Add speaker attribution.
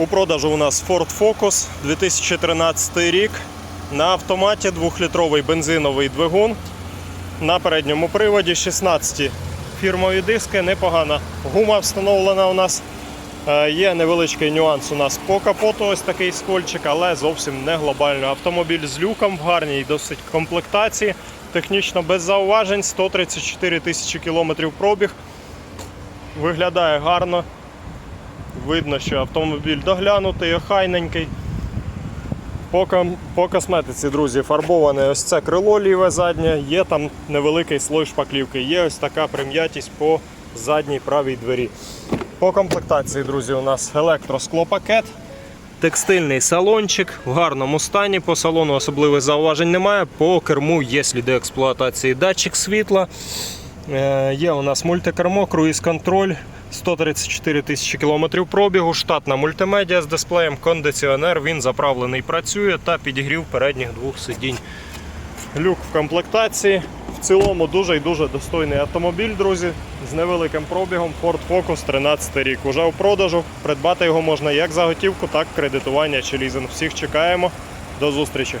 Speaker 1: У продажу у нас Ford Focus 2013 рік. На автоматі 2-літровий бензиновий двигун. На передньому приводі 16 фірмові диски, непогана гума встановлена у нас. Е, Є невеличкий нюанс у нас по капоту, ось такий скольчик, але зовсім не глобально. Автомобіль з люком в гарній досить комплектації. Технічно без зауважень, 134 тисячі кілометрів пробіг. Виглядає гарно. Видно, що автомобіль доглянутий, охайненький. По, по косметиці, друзі, фарбоване ось це крило ліве заднє, є там невеликий слой шпаклівки, є ось така прим'ятість по задній правій двері. По комплектації, друзі, у нас електросклопакет, текстильний салончик в гарному стані. По салону особливих зауважень немає. По керму є сліди експлуатації датчик світла. Е, Є у нас мультикермо, круїз-контроль, 134 тисячі кілометрів пробігу, штатна мультимедіа з дисплеєм, кондиціонер, він заправлений працює та підігрів передніх двох сидінь. Люк в комплектації. В цілому дуже і дуже достойний автомобіль, друзі, з невеликим пробігом Ford Focus 13 рік. Уже у продажу. Придбати його можна як за готівку, так і кредитування чи лізинг. Всіх чекаємо. До зустрічі!